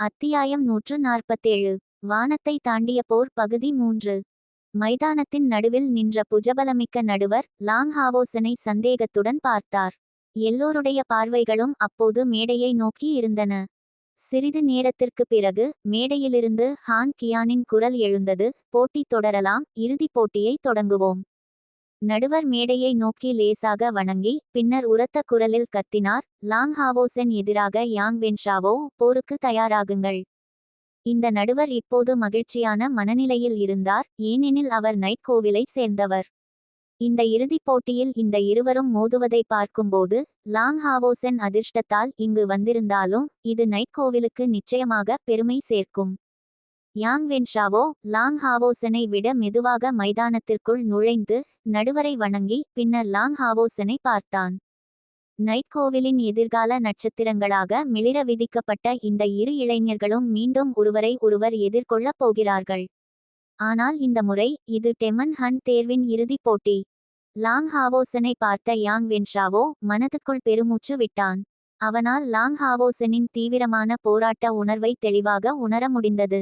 அத்தியாயம் நூற்று நாற்பத்தேழு வானத்தை தாண்டிய போர் பகுதி மூன்று. மைதானத்தின் நடுவில் நின்ற புஜபலமிக்க நடுவர் லாங் ஹாவோசனை சந்தேகத்துடன் பார்த்தார். எல்லோருடைய பார்வைகளும் அப்போது மேடையை நோக்கி இருந்தன. சிறிது நேரத்திற்குப் பிறகு மேடையிலிருந்து ஹான் கியானின் குரல் எழுந்தது போட்டி தொடரலாம் இறுதிப் போட்டியை தொடங்குவோம். நடுவர் மேடையை நோக்கி லேசாக வணங்கி பின்னர் உரத்த குரலில் கத்தினார் லாங் ஹாவோசென் எதிராக யாங் வென்ஷாவோ போருக்கு தயாராகுங்கள் இந்த நடுவர் இப்போது மகிழ்ச்சியான மனநிலையில் இருந்தார் ஏனெனில் அவர் நைட் கோவிலை சேர்ந்தவர். இந்த இறுதிப் போட்டியில் இந்த இருவரும் மோதுவதை பார்க்கும்போது லாங் ஹாவோசென் அதிர்ஷ்டத்தால் இங்கு வந்திருந்தாலும் இது நைட் கோவிலுக்கு நிச்சயமாக பெருமை சேர்க்கும். யாங் வென்ஷாவோ லாங் ஹாவோசனை விட மெதுவாக மைதானத்திற்குள் நுழைந்து நடுவரை வணங்கி பின்னர் லாங் ஹாவோசனை பார்த்தான். நைட் கோவிலின் எதிர்கால நட்சத்திரங்களாக மிளிர விதிக்கப்பட்ட இந்த இரு இளைஞர்களும் மீண்டும் ஒருவரை ஒருவர் எதிர்கொள்ளப் போகிறார்கள். ஆனால் இந்த முறை இது டெமன் ஹன் தேர்வின் இறுதிப் போட்டி. லாங் ஹாவோசனை பார்த்த யாங் வென்ஷாவோ மனதுக்குள் பெருமூச்சு விட்டான். அவனால் லாங் ஹாவோசனின் தீவிரமான போராட்ட உணர்வை தெளிவாக உணர முடிந்தது.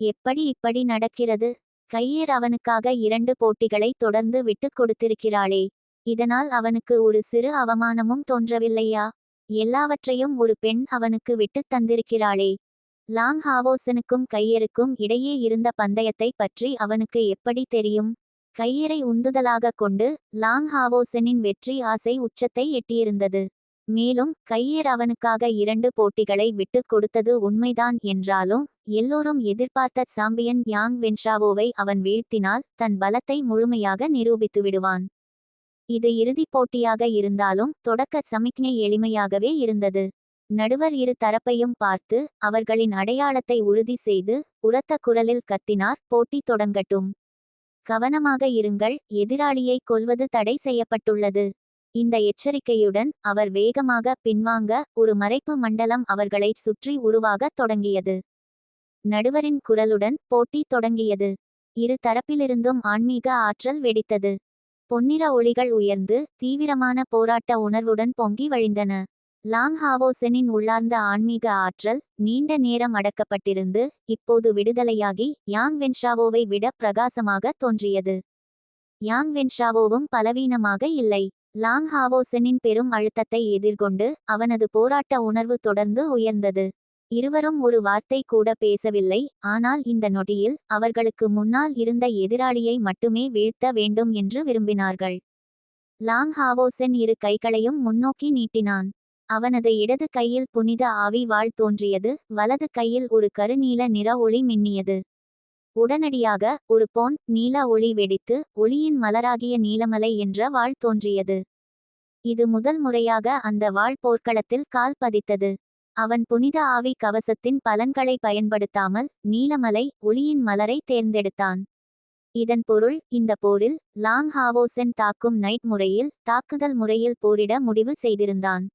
எப்படி இப்படி நடக்கிறது? கையேர் அவனுக்காக இரண்டு போட்டிகளை தொடர்ந்து விட்டுக் கொடுத்திருக்கிறாளே. இதனால் அவனுக்கு ஒரு சிறு அவமானமும் தோன்றவில்லையா? எல்லாவற்றையும் ஒரு பெண் அவனுக்கு விட்டுத் தந்திருக்கிறாளே. லாங் ஹாவோசனுக்கும் கையருக்கும் இடையே இருந்த பந்தயத்தை பற்றி அவனுக்கு எப்படி தெரியும்? கையரை உந்துதலாக கொண்டு லாங் ஹாவோசனின் வெற்றி ஆசை உச்சத்தை எட்டியிருந்தது. மேலும் கையேர் அவனுக்காக இரண்டு போட்டிகளை விட்டுக் கொடுத்தது உண்மைதான் என்றாலும் எல்லோரும் எதிர்பார்த்த சாம்பியன் யாங் வென்ஷாவோவை அவன் வீழ்த்தினால் தன் பலத்தை முழுமையாக நிரூபித்து விடுவான். இது இறுதிப் போட்டியாக இருந்தாலும் தொடக்க சமிக்ஞை எளிமையாகவே இருந்தது. நடுவர் இரு தரப்பையும் பார்த்து அவர்களின் அடையாளத்தை உறுதி செய்து உரத்த குரலில் கத்தினார் போட்டி தொடங்கட்டும். கவனமாக இருங்கள் எதிராளியை கொல்வது தடை செய்யப்பட்டுள்ளது. இந்த எச்சரிக்கையுடன் அவர் வேகமாக பின்வாங்க ஒரு மறைப்பு மண்டலம் அவர்களை சுற்றி உருவாகத் தொடங்கியது. நடுவரின் குரலுடன் போட்டி தொடங்கியது. இரு தரப்பிலிருந்தும் ஆன்மீக ஆற்றல் வெடித்தது. பொன்னிற ஒளிகள் உயர்ந்து தீவிரமான போராட்ட உணர்வுடன் பொங்கி வழிந்தன. லாங் ஹாவோசனின் உள்ளார்ந்த ஆன்மீக ஆற்றல் நீண்ட நேரம் அடக்கப்பட்டிருந்து இப்போது விடுதலையாகி யாங் வென்ஷாவோவை விட பிரகாசமாக தோன்றியது. யாங் வென்ஷாவோவும் பலவீனமாக இல்லை. லாங் ஹாவோசனின் பெரும் அழுத்தத்தை எதிர்கொண்டு அவனது போராட்ட உணர்வு தொடர்ந்து உயர்ந்தது. இருவரும் ஒரு வார்த்தை கூட பேசவில்லை ஆனால் இந்த நொடியில் அவர்களுக்கு முன்னால் இருந்த எதிராளியை மட்டுமே வீழ்த்த வேண்டும் என்று விரும்பினார்கள். லாங் ஹாவோசன் இரு கைகளையும் முன்னோக்கி நீட்டினான். அவனது இடது கையில் புனித ஆவி வாழ் தோன்றியது வலது கையில் ஒரு கருநீல நிற ஒளி மின்னியது. உடனடியாக ஒரு பொன் நீல ஒளி வெடித்து ஒளியின் மலராகிய நீலமலை என்ற வாழ் தோன்றியது. இது முதல் முறையாக அந்த வாழ் போர்க்களத்தில் கால் பதித்தது. அவன் புனித ஆவி கவசத்தின் பலன்களை பயன்படுத்தாமல் நீலமலை ஒளியின் மலரை தேர்ந்தெடுத்தான். இதன் பொருள் இந்த போரில் லாங் ஹாவோசென் தாக்கும் நைட் முறையில் தாக்குதல் முறையில் போரிட முடிவு செய்திருந்தான்.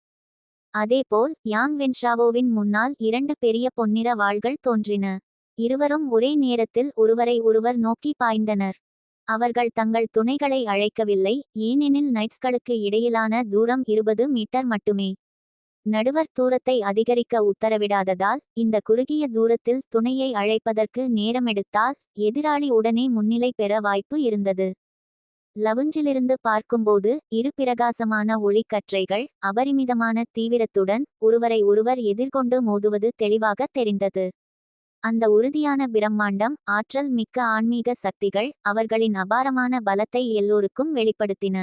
அதேபோல் யாங் வென்ஷாவோவின் முன்னால் இரண்டு பெரிய பொன்னிற வாள்கள் தோன்றின. இருவரும் ஒரே நேரத்தில் ஒருவரை ஒருவர் நோக்கி பாய்ந்தனர். அவர்கள் தங்கள் துணைகளை அழைக்கவில்லை. ஏனெனில் நைட்ஸ்களுக்கு இடையிலான தூரம் இருபது மீட்டர் மட்டுமே. நடுவர் தூரத்தை அதிகரிக்க உத்தரவிடாததால் இந்த குறுகிய தூரத்தில் துணையை அழைப்பதற்கு நேரமெடுத்தால் எதிராளி உடனே முன்னிலை பெற வாய்ப்பு இருந்தது. லவுஞ்சிலிருந்து பார்க்கும்போது இரு பிரகாசமான ஒளிக்கற்றைகள் அபரிமிதமான தீவிரத்துடன் ஒருவரை ஒருவர் எதிர்கொண்டு மோதுவது தெளிவாக தெரிந்தது. அந்த உறுதியான பிரம்மாண்டம் ஆற்றல் மிக்க ஆன்மீக சக்திகள் அவர்களின் அபாரமான பலத்தை எல்லோருக்கும் வெளிப்படுத்தின.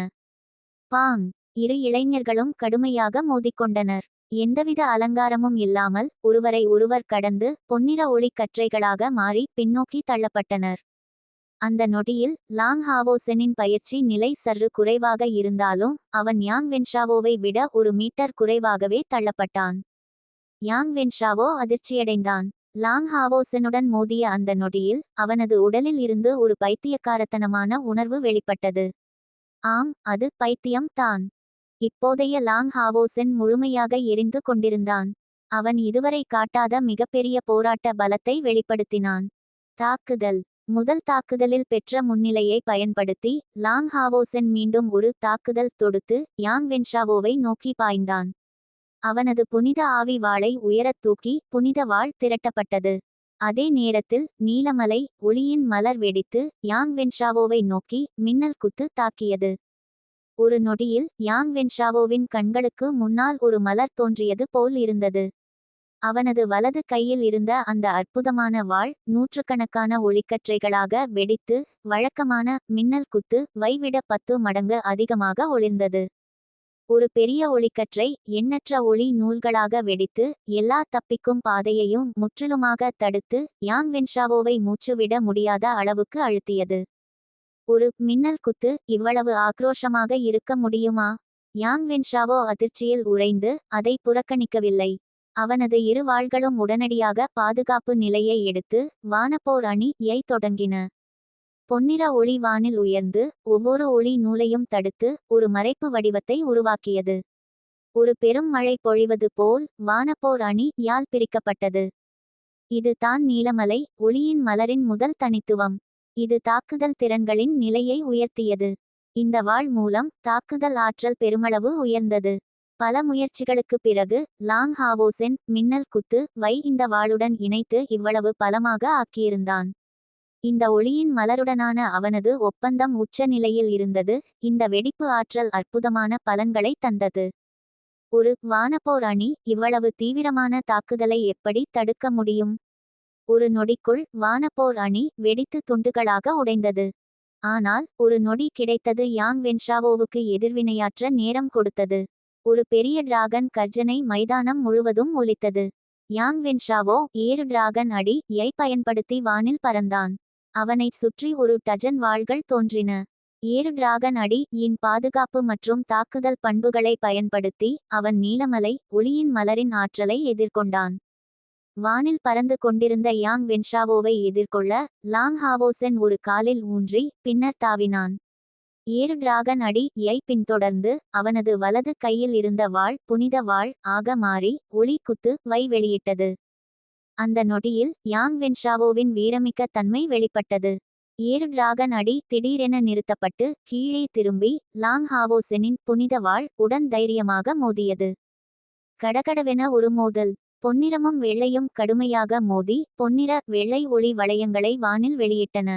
பாங்! இரு இளைஞர்களும் கடுமையாக மோதிக்கொண்டனர். எந்தவித அலங்காரமும் இல்லாமல் ஒருவரை ஒருவர் கடந்து பொன்னிற ஒளிக்கற்றைகளாக மாறி பின்னோக்கி தள்ளப்பட்டனர். அந்த நொடியில் லாங் ஹாவோசனின் பயிற்சி நிலை சற்று குறைவாக இருந்தாலும் அவன் யாங் வென்ஷாவோவை விட ஒரு மீட்டர் குறைவாகவே தள்ளப்பட்டான். Yang Wenshao அதிர்ச்சியடைந்தான். லாங் ஹாவோசனுடன் மோதிய அந்த நொடியில் அவனது உடலில் இருந்து ஒரு பைத்தியக்காரத்தனமான உணர்வு வெளிப்பட்டது. ஆம் அது பைத்தியம் தான். இப்போதைய லாங் ஹாவோசன் முழுமையாக எரிந்து கொண்டிருந்தான். அவன் இதுவரை காட்டாத மிகப்பெரிய போராட்ட பலத்தை வெளிப்படுத்தினான். தாக்குதல். முதல் தாக்குதலில் பெற்ற முன்னிலையை பயன்படுத்தி லாங் ஹாவோசன் மீண்டும் ஒரு தாக்குதல் தொடுத்து யாங் வென்ஷாவோவை நோக்கி பாய்ந்தான். அவனது புனித ஆவி வாளை உயரத் தூக்கி புனித வாள் திரட்டப்பட்டது. அதே நேரத்தில் நீலமலை ஒளியின் மலர் வெடித்து யாங் வென்ஷாவோவை நோக்கி மின்னல் குத்து தாக்கியது. ஒரு நொடியில் யாங் வென்ஷாவோவின் கண்களுக்கு முன்னால் ஒரு மலர் தோன்றியது போல் இருந்தது. அவனது வலது கையில் இருந்த அந்த அற்புதமான வாள் நூற்றுக்கணக்கான ஒளிக்கற்றைகளாக வெடித்து வழக்கமான மின்னல் குத்து வைவிட பத்து மடங்கு அதிகமாக ஒளிர்ந்தது. ஒரு பெரிய ஒளிக்கற்றை எண்ணற்ற ஒளி நூல்களாக வெடித்து எல்லா தப்பிக்கும் பாதையையும் முற்றிலுமாக தடுத்து யாங் வென்ஷாவோவை மூச்சுவிட முடியாத அளவுக்கு அழுத்தியது. ஒரு மின்னல் குத்து இவ்வளவு ஆக்ரோஷமாக இருக்க முடியுமா? யாங் வென்ஷாவோ அதிர்ச்சியில் உறைந்து அதை புறக்கணிக்கவில்லை. அவனது இரு வாள்களும் உடனடியாக பாதுகாப்பு நிலையை எடுத்து வானப்போர் அணி யை தொடங்கின. பொன்னிற ஒளி வானில் உயர்ந்து ஒவ்வொரு ஒளி நூலையும் தடுத்து ஒரு மறைப்பு வடிவத்தை உருவாக்கியது. ஒரு பெரும் மழை பொழிவது போல் வானப்போர் அணி யால் பிரிக்கப்பட்டது? இது தான் நீலமலை ஒளியின் மலரின் முதல் தனித்துவம். இது தாக்குதல் திறன்களின் நிலையை உயர்த்தியது. இந்த வாள் மூலம் தாக்குதல் ஆற்றல் பெருமளவு உயர்ந்தது. பல முயற்சிகளுக்கு பிறகு லாங் ஹாவோசென் மின்னல் குத்து வை இந்த வாளுடன் இணைத்து இவ்வளவு பலமாக ஆக்கியிருந்தான். இந்த ஒளியின் மலருடனான அவனது ஒப்பந்தம் உச்ச நிலையில் இருந்தது. இந்த வெடிப்பு ஆற்றல் அற்புதமான பலன்களை தந்தது. ஒரு வானப்போர் அணி இவ்வளவு தீவிரமான தாக்குதலை எப்படி தடுக்க முடியும்? ஒரு நொடிக்குள் வானப்போர் அணி வெடித்து துண்டுகளாக உடைந்தது. ஆனால் ஒரு நொடி கிடைத்தது யாங் வென்ஷாவோவுக்கு எதிர்வினையாற்ற நேரம் கொடுத்தது. ஒரு பெரிய டிராகன் கர்ஜனை மைதானம் முழுவதும் ஒலித்தது. யாங் வென்ஷாவோ ஏறு டிராகன் அடி யை பயன்படுத்தி வானில் பறந்தான். அவனைச் சுற்றி ஒரு டஜன் வாள்கள் தோன்றின. ஏறு டிராகன் அடி இன் பாதுகாப்பு மற்றும் தாக்குதல் பண்புகளை பயன்படுத்தி அவன் நீலமலை ஒளியின் மலரின் ஆற்றலை எதிர்கொண்டான். வானில் பறந்து கொண்டிருந்த யாங் வென்ஷாவோவை எதிர்கொள்ள லாங் ஹாவோசென் ஒரு காலில் ஊன்றி பின்னர் தாவினான். ஏறு டிராகன் அடி யை பின்தொடர்ந்து அவனது வலது கையில் இருந்த வாள் புனித வாள் ஆக மாறி ஒளி குத்து வை வெளியிட்டது. அந்த நொடியில் யாங் வென்ஷாவோவின் வீரமிக்க தன்மை வெளிப்பட்டது. ஏறு டிராகன் அடி திடீரென நிறுத்தப்பட்டு கீழே திரும்பி லாங் ஹாவோசெனின் புனித வாள் உடன் தைரியமாக மோதியது. கடகடவென ஒரு மோதல் பொன்னிறமும் வெள்ளையும் கடுமையாக மோதி பொன்னிற வெள்ளை ஒளி வளையங்களை வானில் வெளியிட்டன.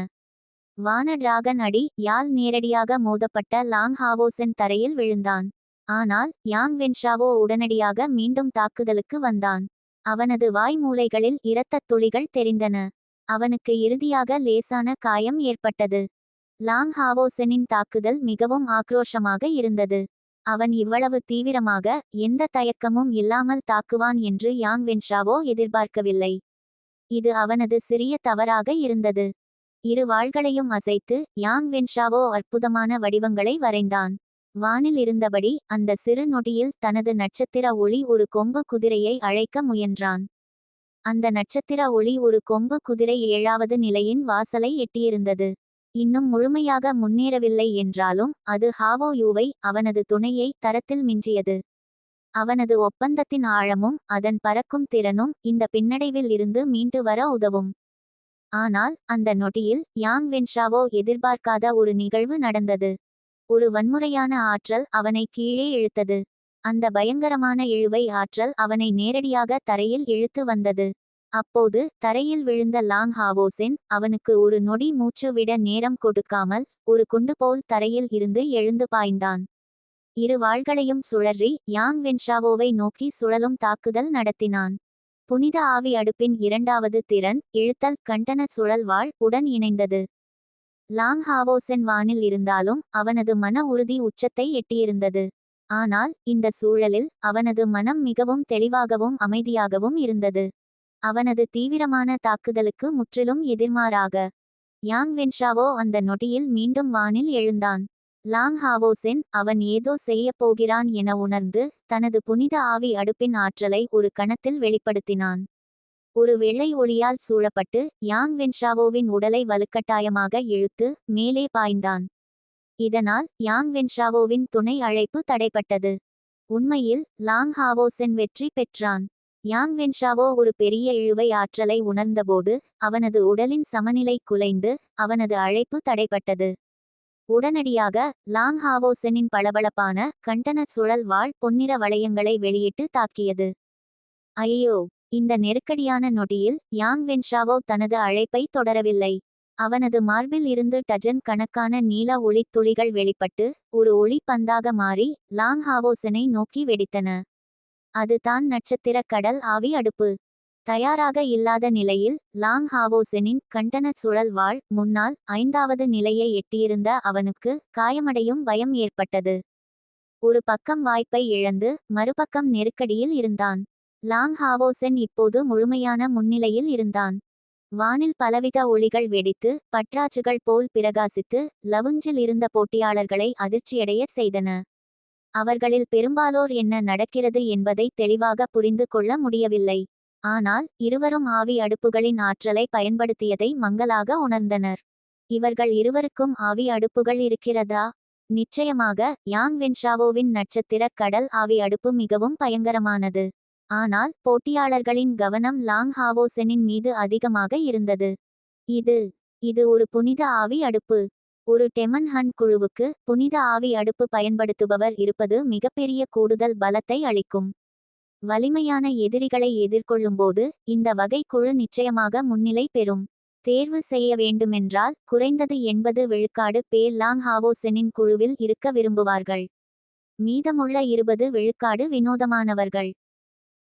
வான டிராகன் அடி யால் நேரடியாக மோதப்பட்ட லாங் ஹாவோசென் தரையில் விழுந்தான். ஆனால் யாங் வென்ஷாவோ உடனடியாக மீண்டும் தாக்குதலுக்கு வந்தான். அவனது வாய் மூலைகளில் இரத்தத் துளிகள் தெரிந்தன. அவனுக்கு இறுதியாக லேசான காயம் ஏற்பட்டது. லாங் ஹாவோசனின் தாக்குதல் மிகவும் ஆக்ரோஷமாக இருந்தது. அவன் இவ்வளவு தீவிரமாக எந்த தயக்கமும் இல்லாமல் தாக்குவான் என்று யாங் வென்ஷாவோ எதிர்பார்க்கவில்லை. இது அவனது சிறிய தவறாக இருந்தது. இரு வாள்களையும் அசைத்து யாங் வென்ஷாவோ அற்புதமான வடிவங்களை வரைந்தான். வானில் இருந்தபடி அந்த சிறு நொடியில் தனது நட்சத்திர ஒளி ஒரு கொம்பு குதிரையை அழைக்க முயன்றான். அந்த நட்சத்திர ஒளி ஒரு கொம்பு குதிரை ஏழாவது நிலையின் வாசலை எட்டியிருந்தது. இன்னும் முழுமையாக முன்னேறவில்லை என்றாலும் அது ஹாவோ யூவை அவனது துணையை தரத்தில் மிஞ்சியது. அவனது ஒப்பந்தத்தின் ஆழமும் அதன் பறக்கும் திறனும் இந்த பின்னடைவில் இருந்து மீண்டு வர உதவும். ஆனால் அந்த நொடியில் யாங் வென்ஷாவோ எதிர்பார்க்காத ஒரு நிகழ்வு நடந்தது. ஒரு வன்முறையான ஆற்றல் அவனை கீழே இழுத்தது. அந்த பயங்கரமான இழுவை ஆற்றல் அவனை நேரடியாக தரையில் இழுத்து வந்தது. அப்போது தரையில் விழுந்த லாங் ஹாவோசென் அவனுக்கு ஒரு நொடி மூச்சு விட நேரம் கொடுக்காமல் ஒரு குண்டு போல் தரையில் இருந்து எழுந்து பாய்ந்தான். இரு வாள்களையும் சுழறி யாங் வென்ஷாவோவை நோக்கி சுழலும் தாக்குதல் நடத்தினான். புனித ஆவி அடுப்பின் இரண்டாவது திறன் இழுத்தல் கண்டன சுழல் வாழ் உடன் இணைந்தது. லாங் ஹாவோசென் வானில் இருந்தாலும் அவனது மன உறுதி உச்சத்தை எட்டியிருந்தது. ஆனால் இந்த சூழலில் அவனது மனம் மிகவும் தெளிவாகவும் அமைதியாகவும் இருந்தது. அவனது தீவிரமான தாக்குதலுக்கு முற்றிலும் எதிர்மாறாக யாங் வென்ஷாவோ அந்த நொடியில் மீண்டும் வானில் எழுந்தான். லாங் ஹாவோசென் அவன் ஏதோ செய்யப் போகிறான் என உணர்ந்து தனது புனித ஆவி அடுப்பின் ஆற்றலை ஒரு கணத்தில் வெளிப்படுத்தினான். ஒரு வெள்ளை ஒளியால் சூழப்பட்டு யாங் வென்ஷாவோவின் உடலை வலுக்கட்டாயமாக இழுத்து மேலே பாய்ந்தான். இதனால் யாங் வென்ஷாவோவின் துணை அழைப்பு தடைப்பட்டது. உண்மையில் லாங் ஹாவோசென் வெற்றி பெற்றான். யாங் வென்ஷாவோ ஒரு பெரிய இழுவை ஆற்றலை உணர்ந்தபோது அவனது உடலின் சமநிலை குலைந்து அவனது அழைப்பு தடைப்பட்டது. உடனடியாக லாங் ஹாவோசனின் பளபளப்பான கண்டன சுழல் வாழ் பொன்னிற வளையங்களை வெளியிட்டு தாக்கியது. ஐயோ! இந்த நெருக்கடியான நொடியில் யாங் வென்ஷாவோ தனது அழைப்பை தொடரவில்லை. அவனது மார்பில் இருந்து டஜன் கணக்கான நீல ஒளித் துளிகள் வெளிப்பட்டு ஒரு ஒளி பந்தாக மாறி லாங் ஹாவோசனை நோக்கி வெடித்தன. அது தான் நட்சத்திர கடல் ஆவி அடுப்பு. தயாராக இல்லாத நிலையில் லாங் ஹாவோசெனின் கண்டன சுழல் வாழ் முன்னால் ஐந்தாவது நிலையை எட்டியிருந்த அவனுக்கு காயமடையும் பயம் ஏற்பட்டது. ஒரு பக்கம் வாய்ப்பை இழந்து மறுபக்கம் நெருக்கடியில் இருந்தான். லாங் ஹாவோசென் இப்போது முழுமையான முன்னிலையில் இருந்தான். வானில் பலவித ஒளிகள் வெடித்து பட்ராச்சுகள் போல் பிரகாசித்து லவுஞ்சில் இருந்த போட்டியாளர்களை அதிர்ச்சியடைய செய்தன. அவர்களில் பெரும்பாலோர் என்ன நடக்கிறது என்பதை தெளிவாக புரிந்து கொள்ள முடியவில்லை. ஆனால் இருவரும் ஆவி அடுப்புகளின் ஆற்றலை பயன்படுத்தியதை மங்கலாக உணர்ந்தனர். இவர்கள் இருவருக்கும் ஆவி அடுப்புகள் இருக்கிறதா? நிச்சயமாக யாங் வென்ஷாவோவின் நட்சத்திர கடல் ஆவி அடுப்பு மிகவும் பயங்கரமானது. ஆனால் போட்டியாளர்களின் கவனம் லாங் ஹாவோசெனின் மீது அதிகமாக இருந்தது. இது இது ஒரு புனித ஆவி அடுப்பு. ஒரு டெமன் ஹன் குழுவுக்கு புனித ஆவி அடுப்பு பயன்படுத்துபவர் இருப்பது மிகப்பெரிய கூடுதல் பலத்தை அளிக்கும். வலிமையான எதிரிகளை எதிர்கொள்ளும்போது இந்த வகை குழு நிச்சயமாக முன்னிலை பெறும். தேர்வு செய்ய வேண்டுமென்றால் குறைந்தது எண்பது விழுக்காடு பேர் லாங் ஹாவோசெனின் குழுவில் இருக்க விரும்புவார்கள். மீதமுள்ள இருபது விழுக்காடு வினோதமானவர்கள்.